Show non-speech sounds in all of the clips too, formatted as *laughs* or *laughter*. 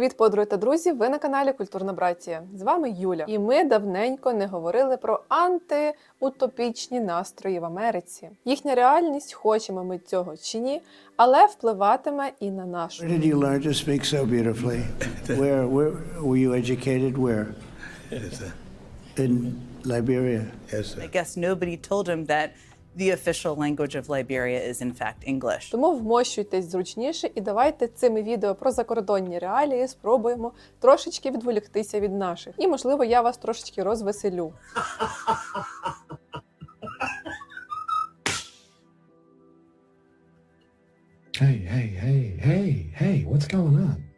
Привіт, подруги та друзі! Ви на каналі Культурна Братія. З вами Юля. І ми давненько не говорили про антиутопічні настрої в Америці. Їхня реальність, хочемо ми цього чи ні, але впливатиме і на нашу. Where did you learn to speak so beautifully? *laughs* where, where were you educated? Where? In Liberia. Yes, sir. I guess nobody told him that the official language of Liberia is in fact English. Тому вмощуйтесь зручніше і давайте цими відео про закордонні реалії спробуємо трошечки відволіктися від наших. І можливо я вас трошечки розвеселю. Hey, hey, hey, hey, hey, what's going on?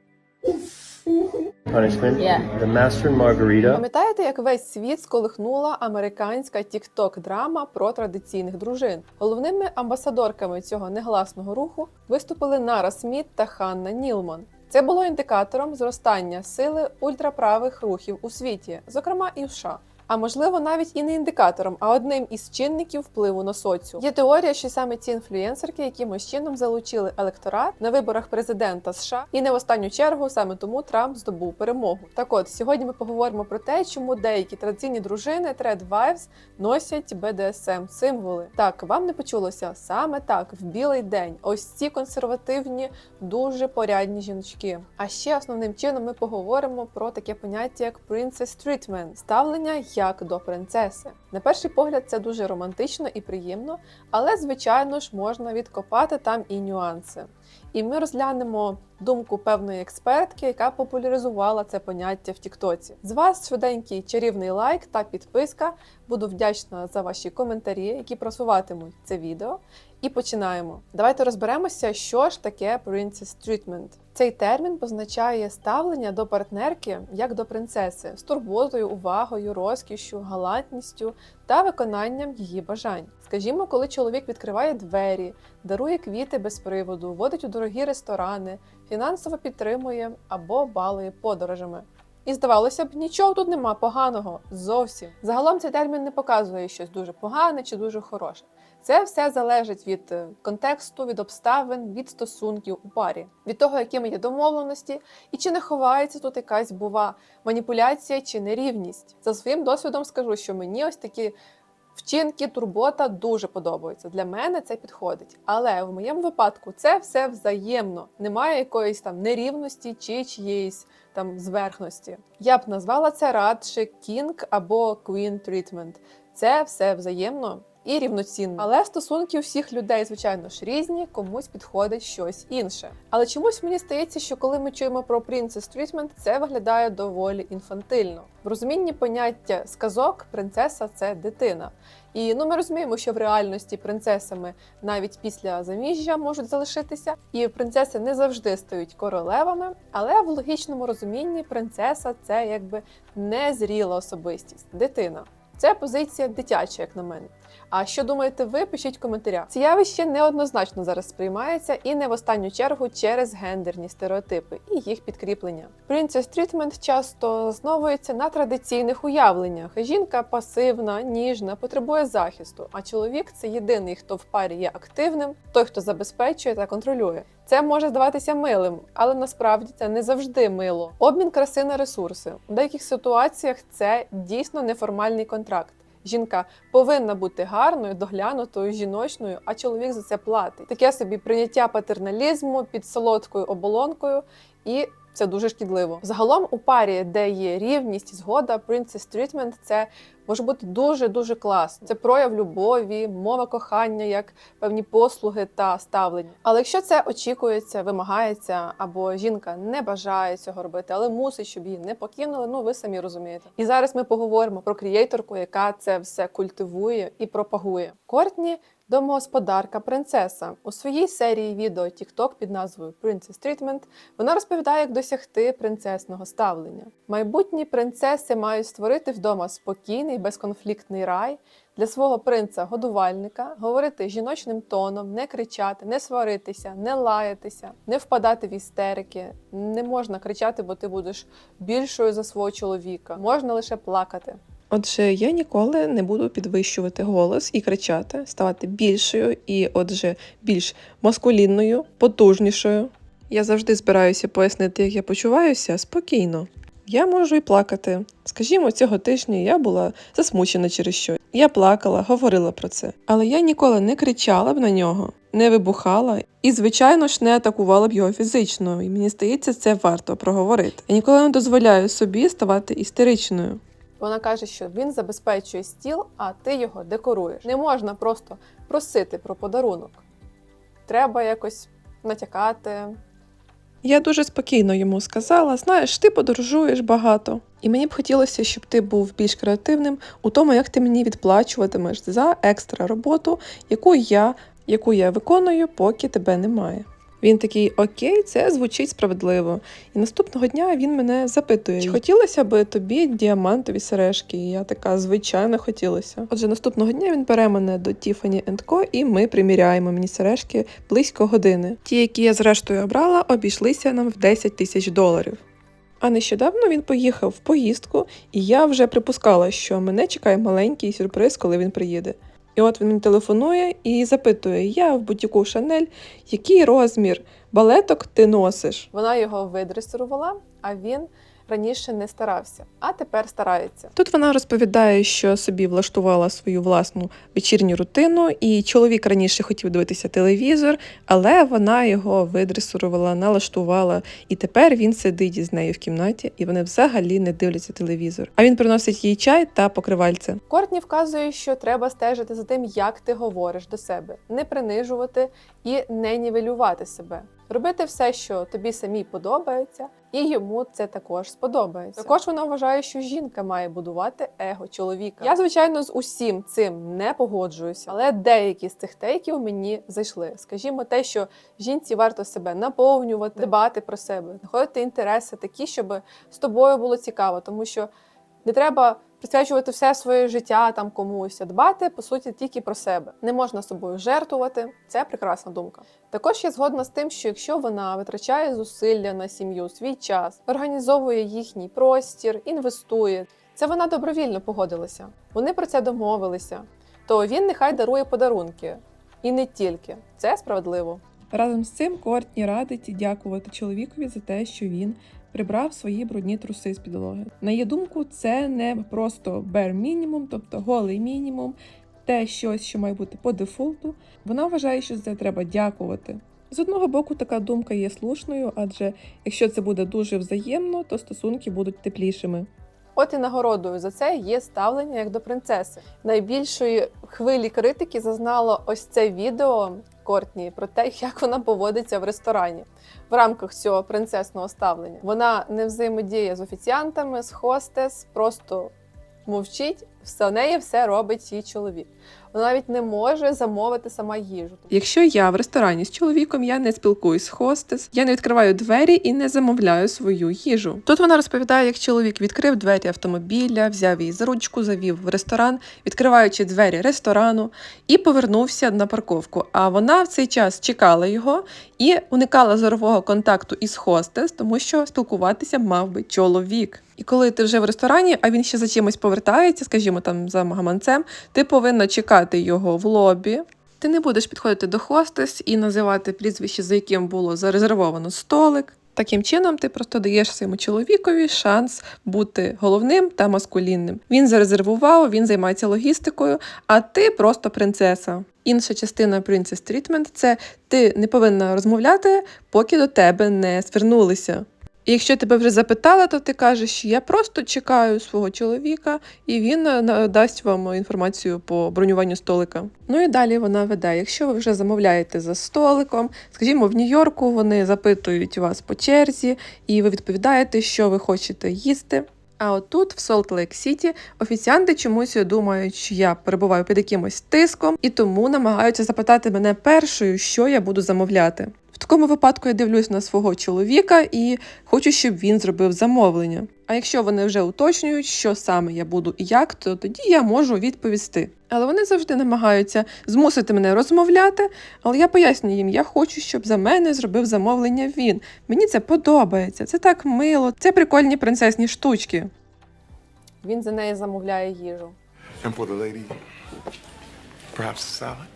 Punishment. Yeah. The Master and Margarita. Пам'ятаєте, як весь світ сколихнула американська тік-ток драма про традиційних дружин? Головними амбасадорками цього негласного руху виступили Нара Сміт та Ханна Нілман. Це було індикатором зростання сили ультраправих рухів у світі, зокрема і в США. А можливо, навіть і не індикатором, а одним із чинників впливу на соціум. Є теорія, що саме ці інфлюєнсерки якимось чином залучили електорат на виборах президента США, і не в останню чергу саме тому Трамп здобув перемогу. Так от сьогодні ми поговоримо про те, чому деякі традиційні дружини Wives носять BDSM символи. Так, вам не почулося саме так в білий день. Ось ці консервативні, дуже порядні жіночки. А ще основним чином ми поговоримо про таке поняття як princess treatment – ставлення як до принцеси. На перший погляд, це дуже романтично і приємно, але звичайно ж можна відкопати там і нюанси. І ми розглянемо думку певної експертки, яка популяризувала це поняття в Тіктоці. З вас швиденький чарівний лайк та підписка. Буду вдячна за ваші коментарі, які просуватимуть це відео. І починаємо. Давайте розберемося, що ж таке princess treatment. Цей термін позначає ставлення до партнерки як до принцеси з турботою, увагою, розкішшю, галантністю та виконанням її бажань. Скажімо, коли чоловік відкриває двері, дарує квіти без приводу, водить у дорогі ресторани, фінансово підтримує або балує подорожами. І здавалося б, нічого тут нема поганого зовсім. Загалом цей термін не показує щось дуже погане чи дуже хороше. Це все залежить від е, контексту, від обставин, від стосунків у парі, від того, якими є домовленості, і чи не ховається тут якась бува маніпуляція чи нерівність. За своїм досвідом скажу, що мені ось такі вчинки, турбота дуже подобаються. Для мене це підходить. Але в моєму випадку це все взаємно. Немає якоїсь там нерівності чи чиєїсь там зверхності. Я б назвала це радше king або queen treatment. Це все взаємно і рівноцінно. Але стосунки у всіх людей, звичайно ж, різні, комусь підходить щось інше. Але чомусь мені стається, що коли ми чуємо про princess treatment, це виглядає доволі інфантильно. В розумінні поняття сказок принцеса це дитина. І ну ми розуміємо, що в реальності принцесами навіть після заміжжя можуть залишитися, і принцеси не завжди стають королевами. Але в логічному розумінні принцеса це якби незріла особистість, дитина. Це позиція дитяча, як на мене. А що думаєте ви? Пишіть в коментарях. Це явище неоднозначно зараз сприймається і не в останню чергу через гендерні стереотипи і їх підкріплення. Princess treatment часто основується на традиційних уявленнях. Жінка пасивна, ніжна, потребує захисту, а чоловік це єдиний, хто в парі є активним, той, хто забезпечує та контролює. Це може здаватися милим, але насправді це не завжди мило. Обмін краси на ресурси. У деяких ситуаціях це дійсно неформальний контракт. Жінка повинна бути гарною, доглянутою, жіночною, а чоловік за це платить. Таке собі прийняття патерналізму під солодкою оболонкою, і це дуже шкідливо. Загалом у парі, де є рівність згода, princess treatment – це може бути дуже дуже класно. Це прояв любові, мова кохання, як певні послуги та ставлення. Але якщо це очікується, вимагається, або жінка не бажає цього робити, але мусить, щоб її не покинули, ну ви самі розумієте. І зараз ми поговоримо про крієйторку, яка це все культивує і пропагує. Кортні Домогосподарка принцеса у своїй серії відео TikTok під назвою Princess Treatment вона розповідає, як досягти принцесного ставлення. Майбутні принцеси мають створити вдома спокійний, безконфліктний рай для свого принца-годувальника, говорити жіночним тоном, не кричати, не сваритися, не лаятися, не впадати в істерики. Не можна кричати, бо ти будеш більшою за свого чоловіка. Можна лише плакати. Отже, я ніколи не буду підвищувати голос і кричати, ставати більшою і, отже, більш маскулінною, потужнішою. Я завжди збираюся пояснити, як я почуваюся спокійно. Я можу і плакати. Скажімо, цього тижня я була засмучена через що. Я плакала, говорила про це. Але я ніколи не кричала б на нього, не вибухала і, звичайно ж, не атакувала б його фізично. І мені здається, це варто проговорити. Я ніколи не дозволяю собі ставати істеричною. Вона каже, що він забезпечує стіл, а ти його декоруєш. Не можна просто просити про подарунок. Треба якось натякати. Я дуже спокійно йому сказала: знаєш, ти подорожуєш багато, і мені б хотілося, щоб ти був більш креативним у тому, як ти мені відплачуватимеш за екстра роботу, яку я, яку я виконую, поки тебе немає. Він такий окей, це звучить справедливо. І наступного дня він мене запитує: чи хотілося би тобі діамантові сережки? І я така, звичайно, хотілося. Отже, наступного дня він бере мене до Tiffany Co. і ми приміряємо мені сережки близько години. Ті, які я зрештою обрала, обійшлися нам в 10 тисяч доларів. А нещодавно він поїхав в поїздку, і я вже припускала, що мене чекає маленький сюрприз, коли він приїде. І от він мені телефонує і запитує: Я в бутіку Шанель, який розмір балеток ти носиш? Вона його видресирувала, а він раніше не старався, а тепер старається. Тут вона розповідає, що собі влаштувала свою власну вечірню рутину, і чоловік раніше хотів дивитися телевізор, але вона його видресирувала, налаштувала, і тепер він сидить із нею в кімнаті, і вони взагалі не дивляться телевізор. А він приносить їй чай та покривальце. Кортні вказує, що треба стежити за тим, як ти говориш до себе, не принижувати і не нівелювати себе. Робити все, що тобі самій подобається, і йому це також сподобається. Також вона вважає, що жінка має будувати его чоловіка. Я, звичайно, з усім цим не погоджуюся, але деякі з цих тейків мені зайшли. Скажімо, те, що жінці варто себе наповнювати, дбати про себе, знаходити інтереси такі, щоб з тобою було цікаво, тому що не треба присвячувати все своє життя там комусь, а дбати по суті тільки про себе. Не можна собою жертвувати. Це прекрасна думка. Також я згодна з тим, що якщо вона витрачає зусилля на сім'ю, свій час, організовує їхній простір, інвестує. Це вона добровільно погодилася. Вони про це домовилися. То він нехай дарує подарунки. І не тільки. Це справедливо. Разом з цим Кортні радить дякувати чоловікові за те, що він прибрав свої брудні труси з підлоги. На її думку, це не просто bare мінімум, тобто голий мінімум, те щось, що має бути по дефолту. Вона вважає, що за це треба дякувати. З одного боку, така думка є слушною, адже якщо це буде дуже взаємно, то стосунки будуть теплішими. От і нагородою за це є ставлення як до принцеси. Найбільшої хвилі критики зазнало ось це відео Кортні про те, *laughs* як вона поводиться в ресторані в рамках цього принцесного ставлення. Вона не взаємодіє з офіціантами, з хостес, просто мовчить. Все неї все робить її чоловік. Навіть не може замовити сама їжу. Якщо я в ресторані з чоловіком, я не спілкуюсь з хостес, я не відкриваю двері і не замовляю свою їжу. Тут вона розповідає, як чоловік відкрив двері автомобіля, взяв її за ручку, завів в ресторан, відкриваючи двері ресторану, і повернувся на парковку. А вона в цей час чекала його і уникала зорового контакту із хостес, тому що спілкуватися мав би чоловік. І коли ти вже в ресторані, а він ще за чимось повертається, скажімо, там за гаманцем, ти повинна чекати його в лобі. Ти не будеш підходити до хостес і називати прізвище, за яким було зарезервовано столик. Таким чином, ти просто даєш своєму чоловікові шанс бути головним та маскулінним. Він зарезервував, він займається логістикою, а ти просто принцеса. Інша частина Princess Treatment – це ти не повинна розмовляти, поки до тебе не звернулися. І якщо тебе вже запитали, то ти кажеш, що я просто чекаю свого чоловіка, і він е, дасть вам інформацію по бронюванню столика. Ну і далі вона веде. Якщо ви вже замовляєте за столиком, скажімо, в Нью-Йорку вони запитують вас по черзі, і ви відповідаєте, що ви хочете їсти. А отут, в Солт Лейк Сіті, офіціанти чомусь думають, що я перебуваю під якимось тиском, і тому намагаються запитати мене першою, що я буду замовляти. Такому випадку я дивлюсь на свого чоловіка і хочу, щоб він зробив замовлення. А якщо вони вже уточнюють, що саме я буду і як, то тоді я можу відповісти. Але вони завжди намагаються змусити мене розмовляти, але я пояснюю їм, я хочу, щоб за мене зробив замовлення він. Мені це подобається, це так мило, це прикольні принцесні штучки. Він за неї замовляє їжу. And for the lady, perhaps salad?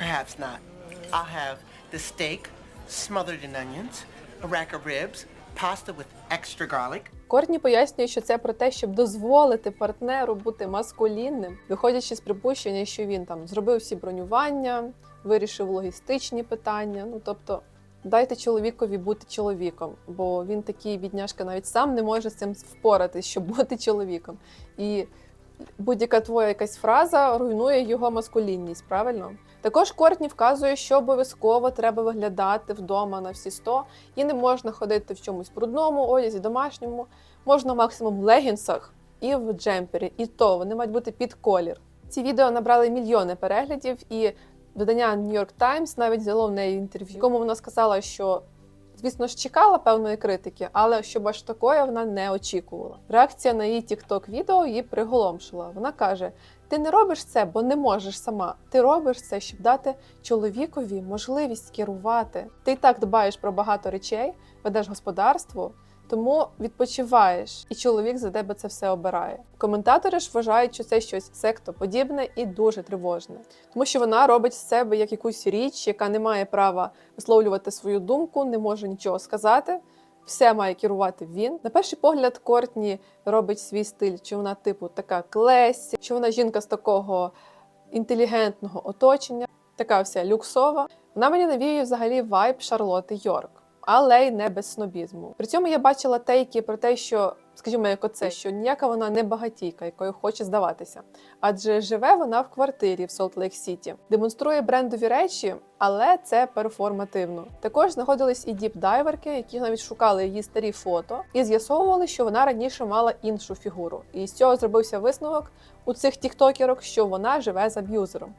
Perhaps not. I'll have the steak smothered in onions, a rack of ribs, pasta with extra garlic, Кортні пояснює, що це про те, щоб дозволити партнеру бути маскулінним, виходячи з припущення, що він там зробив всі бронювання, вирішив логістичні питання. Ну тобто, дайте чоловікові бути чоловіком, бо він такий бідняшка навіть сам не може з цим впоратись, щоб бути чоловіком. І будь-яка твоя якась фраза руйнує його маскулінність, правильно? Також Кортні вказує, що обов'язково треба виглядати вдома на всі 100, і не можна ходити в чомусь брудному одязі, домашньому, можна максимум в легінсах і в джемпері, і то вони мають бути під колір. Ці відео набрали мільйони переглядів, і видання New York Times навіть взяло в неї інтерв'ю, в якому вона сказала, що звісно ж чекала певної критики, але щоб аж такої вона не очікувала. Реакція на її TikTok відео її приголомшила. Вона каже: ти не робиш це, бо не можеш сама. Ти робиш це, щоб дати чоловікові можливість керувати. Ти і так дбаєш про багато речей, ведеш господарство. Тому відпочиваєш, і чоловік за тебе це все обирає. Коментатори ж вважають, що це щось сектоподібне і дуже тривожне, тому що вона робить з себе як якусь річ, яка не має права висловлювати свою думку, не може нічого сказати. Все має керувати він. На перший погляд, Кортні робить свій стиль, чи вона типу така клесі, чи вона жінка з такого інтелігентного оточення, така вся люксова. Вона мені навіює взагалі вайб Шарлоти Йорк, але й не без снобізму. При цьому я бачила тейки про те, що, скажімо, як оце, що ніяка вона не багатійка, якою хоче здаватися. Адже живе вона в квартирі в Солт-Лейк-Сіті, демонструє брендові речі, але це перформативно. Також знаходились і діпдайверки, які навіть шукали її старі фото і з'ясовували, що вона раніше мала іншу фігуру. І з цього зробився висновок у цих тіктокерок, що вона живе з аб'юзером.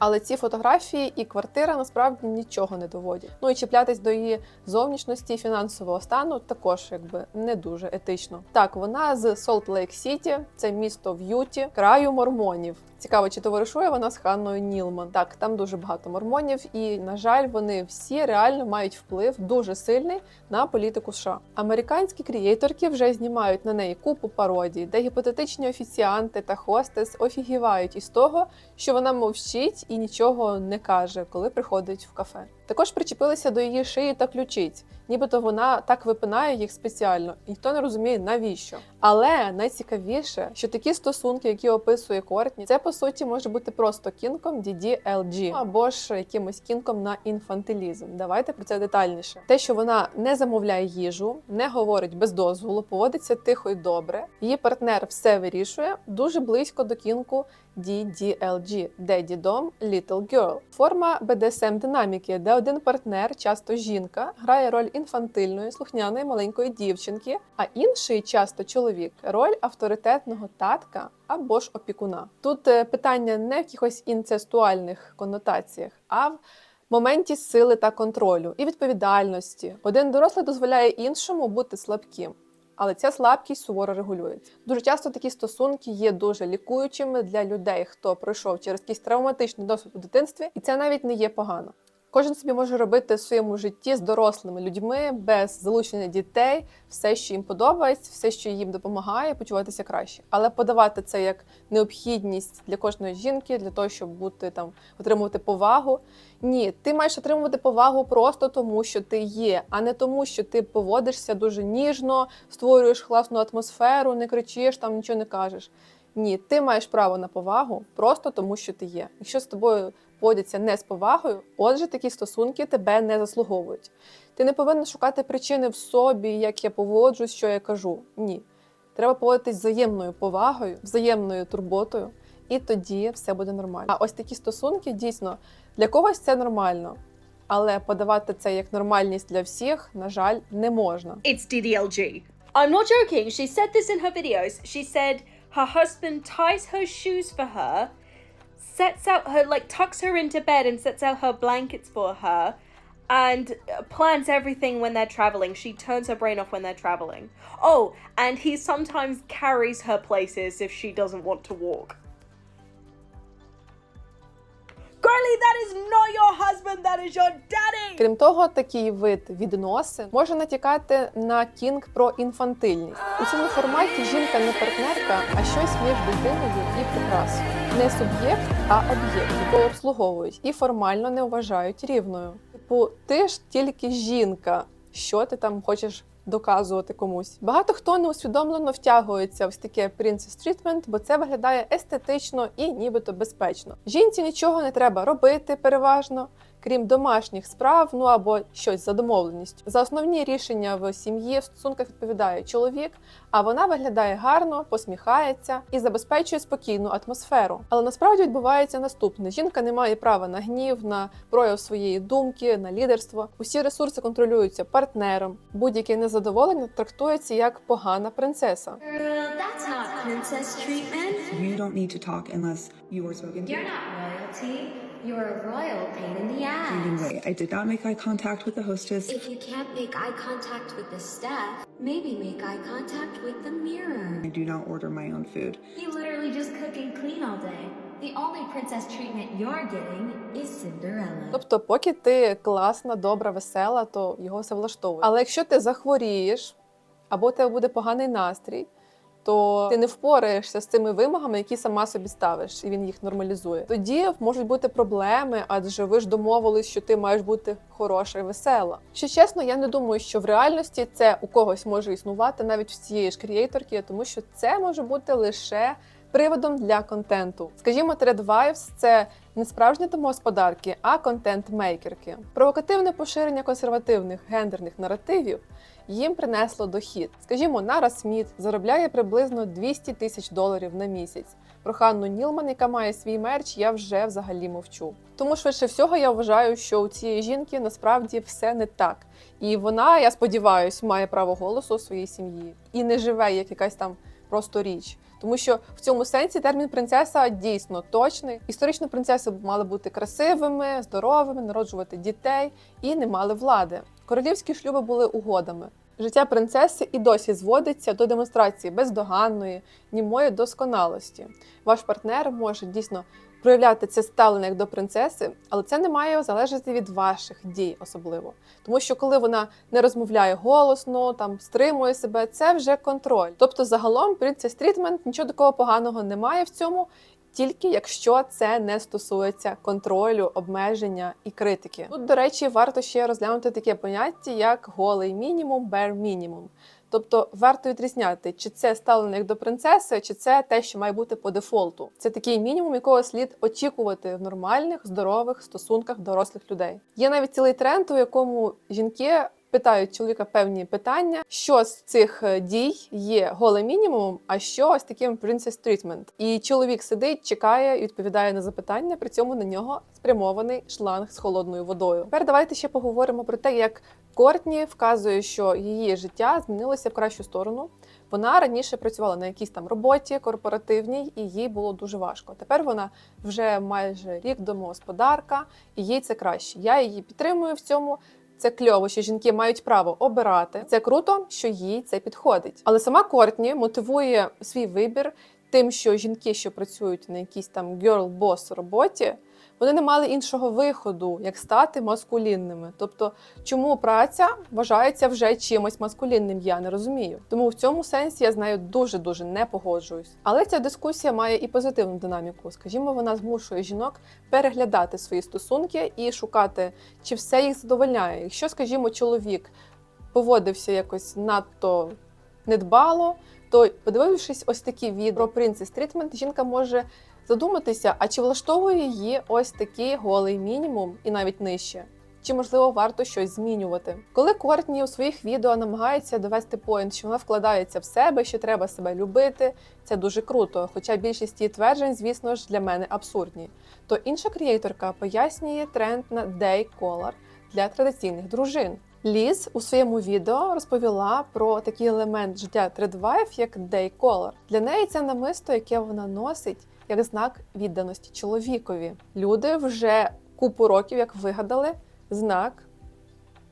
Але ці фотографії і квартира насправді нічого не доводять. Ну і чіплятись до її зовнішності і фінансового стану також якби не дуже етично. Так, вона з Солт Лейк Сіті, це місто в Юті, краю мормонів. Цікаво, чи товаришує вона з Ханною Нілман. Так, там дуже багато мормонів, і на жаль, вони всі реально мають вплив дуже сильний на політику США. Американські крієйторки вже знімають на неї купу пародій, де гіпотетичні офіціанти та хостес офігівають із того, що вона мовчить і нічого не каже, коли приходить в кафе. Також причепилися до її шиї та ключиць, нібито вона так випинає їх спеціально, і ніхто не розуміє навіщо. Але найцікавіше, що такі стосунки, які описує Кортні, це по суті може бути просто кінком DDLG або ж якимось кінком на інфантилізм. Давайте про це детальніше. Те, що вона не замовляє їжу, не говорить без дозволу, поводиться тихо і добре. Її партнер все вирішує дуже близько до кінку DDLG – Daddy Dom Little Girl. Форма BDSM динаміки, де один партнер, часто жінка, грає роль інфантильної, слухняної маленької дівчинки, а інший, часто чоловік, роль авторитетного татка або ж опікуна. Тут е, питання не в якихось інцестуальних конотаціях, а в моменті сили та контролю і відповідальності. Один дорослий дозволяє іншому бути слабким. Але ця слабкість суворо регулюється. Дуже часто такі стосунки є дуже лікуючими для людей, хто пройшов через якийсь травматичний досвід у дитинстві, і це навіть не є погано. Кожен собі може робити в своєму житті з дорослими людьми без залучення дітей, все, що їм подобається, все, що їм допомагає, почуватися краще. Але подавати це як необхідність для кожної жінки, для того, щоб бути там, отримувати повагу. Ні, ти маєш отримувати повагу просто тому, що ти є, а не тому, що ти поводишся дуже ніжно, створюєш класну атмосферу, не кричиш, там нічого не кажеш. Ні, ти маєш право на повагу просто тому, що ти є. Якщо з тобою поводяться не з повагою, отже, такі стосунки тебе не заслуговують. Ти не повинен шукати причини в собі, як я поводжусь, що я кажу. Ні. Треба поводитись взаємною повагою, взаємною турботою, і тоді все буде нормально. А ось такі стосунки дійсно для когось це нормально, але подавати це як нормальність для всіх, на жаль, не можна. It's DDLG. I'm not joking. She said this in her videos. She said her husband ties her shoes for her, sets out her, like, tucks her into bed and sets out her blankets for her, and uh, plans everything when they're traveling. She turns her brain off when they're traveling. Oh, and he sometimes carries her places if she doesn't want to walk. Girlie, that is not your husband, that is your daddy! Крім того, такий вид відносин може натякати на кінг про інфантильність. У цьому форматі жінка не партнерка, а щось між дитиною і прикрасою. Не суб'єкт, а об'єкт, якого обслуговують і формально не вважають рівною. Типу, ти ж тільки жінка. Що ти там хочеш доказувати комусь? Багато хто неусвідомлено втягується в таке princess treatment, бо це виглядає естетично і нібито безпечно. Жінці нічого не треба робити переважно. Крім домашніх справ, ну або щось за домовленістю. За основні рішення в сім'ї в стосунках відповідає чоловік, а вона виглядає гарно, посміхається і забезпечує спокійну атмосферу. Але насправді відбувається наступне: жінка не має права на гнів, на прояв своєї думки, на лідерство. Усі ресурси контролюються партнером. Будь-яке незадоволення трактується як погана принцеса. That's not princess treatment. You don't need to talk unless you are spoken to. You're not royalty. You're a royal pain in the ass. way. I did not make eye contact with the hostess. If you can't make eye contact with the staff, maybe make eye contact with the mirror. I do not order my own food. You literally just cook and clean all day. The only princess treatment you're getting is Cinderella. Тобто, поки ти класна, добра, весела, то його все влаштовує. Але якщо ти захворієш або у тебе буде поганий настрій, то ти не впораєшся з цими вимогами, які сама собі ставиш, і він їх нормалізує. Тоді можуть бути проблеми, адже ви ж домовились, що ти маєш бути хороша і весела. Що чесно, я не думаю, що в реальності це у когось може існувати навіть в цієї ж крієйторки, тому що це може бути лише приводом для контенту. Скажімо, Wives – це не справжні домогосподарки, а контент-мейкерки. Провокативне поширення консервативних гендерних наративів їм принесло дохід. Скажімо, Нара Сміт заробляє приблизно 200 тисяч доларів на місяць. Про Ханну Нілман, яка має свій мерч, я вже взагалі мовчу. Тому швидше всього я вважаю, що у цієї жінки насправді все не так. І вона, я сподіваюся, має право голосу у своїй сім'ї і не живе як якась там просто річ. Тому що в цьому сенсі термін принцеса дійсно точний. Історично принцеси мали бути красивими, здоровими, народжувати дітей і не мали влади. Королівські шлюби були угодами. Життя принцеси і досі зводиться до демонстрації бездоганної, німої досконалості. Ваш партнер може дійсно проявляти це ставлення як до принцеси, але це не має залежати від ваших дій особливо. Тому що коли вона не розмовляє голосно, там стримує себе, це вже контроль. Тобто, загалом Treatment нічого такого поганого немає в цьому, тільки якщо це не стосується контролю, обмеження і критики. Тут, до речі, варто ще розглянути таке поняття, як голий мінімум, bare мінімум. Тобто варто відрізняти, чи це ставлення як до принцеси, чи це те, що має бути по дефолту. Це такий мінімум, якого слід очікувати в нормальних, здорових стосунках дорослих людей. Є навіть цілий тренд, у якому жінки питають чоловіка певні питання, що з цих е, дій є голим мінімумом, а що ось таким princess treatment. І чоловік сидить, чекає і відповідає на запитання. При цьому на нього спрямований шланг з холодною водою. Тепер давайте ще поговоримо про те, як Кортні вказує, що її життя змінилося в кращу сторону. Вона раніше працювала на якійсь там роботі корпоративній, і їй було дуже важко. Тепер вона вже майже рік домогосподарка, і їй це краще. Я її підтримую в цьому. Це кльово, що жінки мають право обирати. Це круто, що їй це підходить. Але сама Кортні мотивує свій вибір тим, що жінки, що працюють на якійсь там girl boss роботі, вони не мали іншого виходу, як стати маскулінними. Тобто, чому праця вважається вже чимось маскулінним, я не розумію. Тому в цьому сенсі я з нею дуже дуже не погоджуюсь. Але ця дискусія має і позитивну динаміку. Скажімо, вона змушує жінок переглядати свої стосунки і шукати, чи все їх задовольняє. Якщо, скажімо, чоловік поводився якось надто недбало, то подивившись ось такі відео про Princess Treatment, жінка може задуматися, а чи влаштовує її ось такий голий мінімум і навіть нижче. Чи можливо варто щось змінювати? Коли Кортні у своїх відео намагається довести поінт, що вона вкладається в себе, що треба себе любити, це дуже круто. Хоча більшість її тверджень, звісно ж, для мене абсурдні. То інша креаторка пояснює тренд на day color для традиційних дружин. Ліз у своєму відео розповіла про такий елемент життя тредвайф, як day color. Для неї це намисто, яке вона носить як знак відданості чоловікові. Люди вже купу років як вигадали знак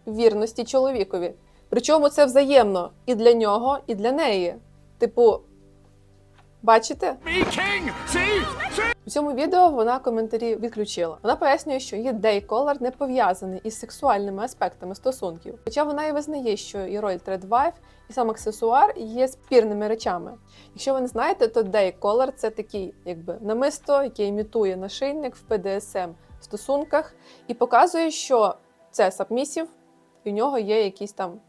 вірності чоловікові. Причому це взаємно і для нього, і для неї. Типу, бачите? У цьому відео вона коментарі відключила. Вона пояснює, що її color не пов'язаний із сексуальними аспектами стосунків. Хоча вона і визнає, що і роль тредвайф, і сам аксесуар є спірними речами. Якщо ви не знаєте, то color – це такий, якби намисто, яке імітує нашийник в ПДСМ стосунках, і показує, що це сабмісів, і в нього є якийсь там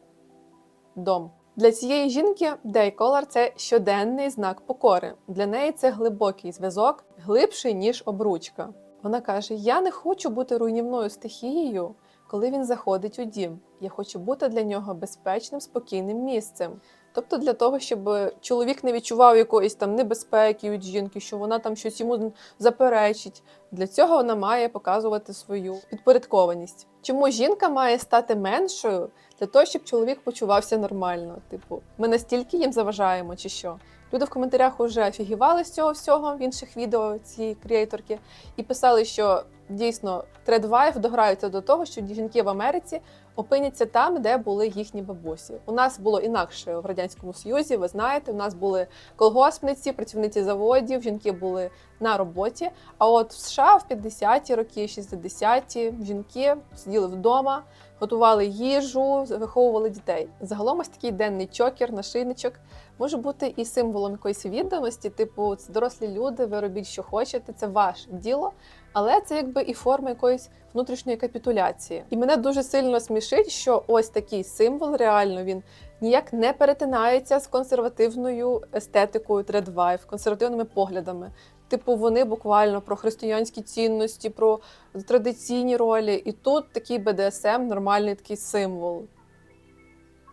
дом. Для цієї жінки дейколар це щоденний знак покори. Для неї це глибокий зв'язок, глибший ніж обручка. Вона каже: Я не хочу бути руйнівною стихією, коли він заходить у дім. Я хочу бути для нього безпечним, спокійним місцем. Тобто для того, щоб чоловік не відчував якоїсь там небезпеки від жінки, що вона там щось йому заперечить. Для цього вона має показувати свою підпорядкованість. Чому жінка має стати меншою для того, щоб чоловік почувався нормально? Типу, ми настільки їм заважаємо, чи що? Люди в коментарях вже офігівали з цього всього в інших відео цієї креаторки і писали, що дійсно тредвайф дограються до того, що жінки в Америці опиняться там, де були їхні бабусі. У нас було інакше в радянському союзі. Ви знаєте, у нас були колгоспниці, працівниці заводів, жінки були на роботі. А от в США в 50-ті роки, 60-ті жінки сиділи вдома, готували їжу, виховували дітей. Загалом ось такий денний чокер, нашийничок може бути і символом якоїсь відданості, типу, це дорослі люди, ви робіть, що хочете, це ваше діло. Але це якби і форма якоїсь внутрішньої капітуляції. І мене дуже сильно смішить, що ось такий символ, реально він ніяк не перетинається з консервативною естетикою тредвайф, консервативними поглядами. Типу, вони буквально про християнські цінності, про традиційні ролі. І тут такий БДСМ, нормальний такий символ.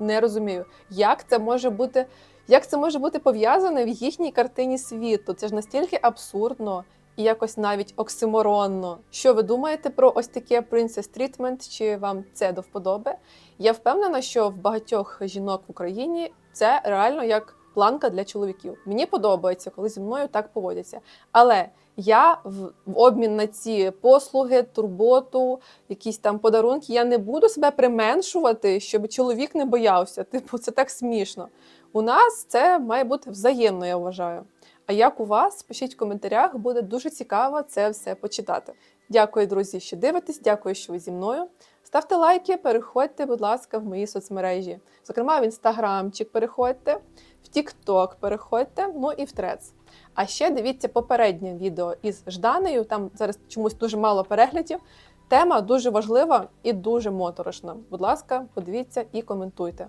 Не розумію, як це може бути, як це може бути пов'язане в їхній картині світу. Це ж настільки абсурдно і якось навіть оксиморонно. Що ви думаєте про ось таке Princess Treatment? Чи вам це до вподоби? Я впевнена, що в багатьох жінок в Україні це реально як планка для чоловіків. Мені подобається, коли зі мною так поводяться. Але я в, обмін на ці послуги, турботу, якісь там подарунки, я не буду себе применшувати, щоб чоловік не боявся. *laughs* Типу, це так смішно. У нас це має бути взаємно, я вважаю. А як у вас? Пишіть в коментарях, буде дуже цікаво це все почитати. Дякую, друзі, що дивитесь. Дякую, що ви зі мною. Ставте лайки, переходьте, будь ласка, в мої соцмережі. Зокрема, в інстаграмчик переходьте, в Тікток переходьте, ну і в Трец. А ще дивіться попереднє відео із Жданею. Там зараз чомусь дуже мало переглядів. Тема дуже важлива і дуже моторошна. Будь ласка, подивіться і коментуйте.